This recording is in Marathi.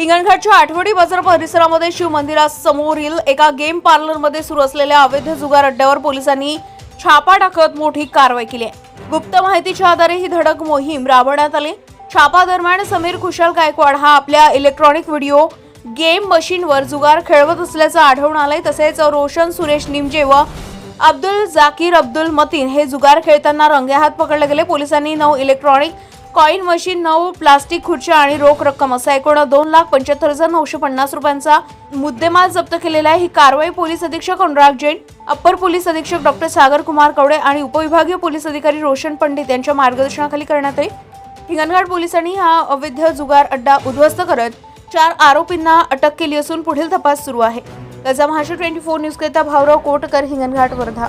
हिंगणघाटच्या आठवडी बाजार परिसरामध्ये शिव मंदिरासमोरील एका गेम पार्लरमध्ये सुरू असलेल्या अवैध जुगार अड्ड्यावर पोलिसांनी छापा टाकत मोठी कारवाई केली आहे. गुप्त माहितीच्या आधारे ही धडक मोहीम राबवण्यात आली. छापा दरम्यान समीर कुशल गायकवाड हा आपल्या इलेक्ट्रॉनिक व्हिडिओ गेम मशीनवर जुगार खेळवत असल्याचं आढळून आलंय. तसेच रोशन सुरेश निमजे व अब्दुल जाकीर अब्दुल मतीन हे जुगार खेळताना रंगेहात पकडले गेले. पोलिसांनी नऊ इलेक्ट्रॉनिक कॉईन मशीन नऊ प्लास्टिक खुर्च्या आणि रोख रक्कम असा एकूण दोन लाख पंच्याहत्तर हजार नऊशे पन्नास रुपयांचा मुद्देमाल जप्त केलेला आहे. ही कारवाई पोलीस अधीक्षक अनुराग जैन अप्पर पोलीस अधीक्षक डॉक्टर सागर कुमार कवडे आणि उपविभागीय पोलीस अधिकारी रोशन पंडित यांच्या मार्गदर्शनाखाली करण्यात आली हिंगणघाट पोलिसांनी हा अवैध जुगार अड्डा उद्ध्वस्त करत चार आरोपींना अटक केली असून पुढील तपास सुरू आहे. त्याचा महाराष्ट्र ट्वेंटी फोर न्यूज करिता भाऊराव कोटकर हिंगणघाट वर्धा.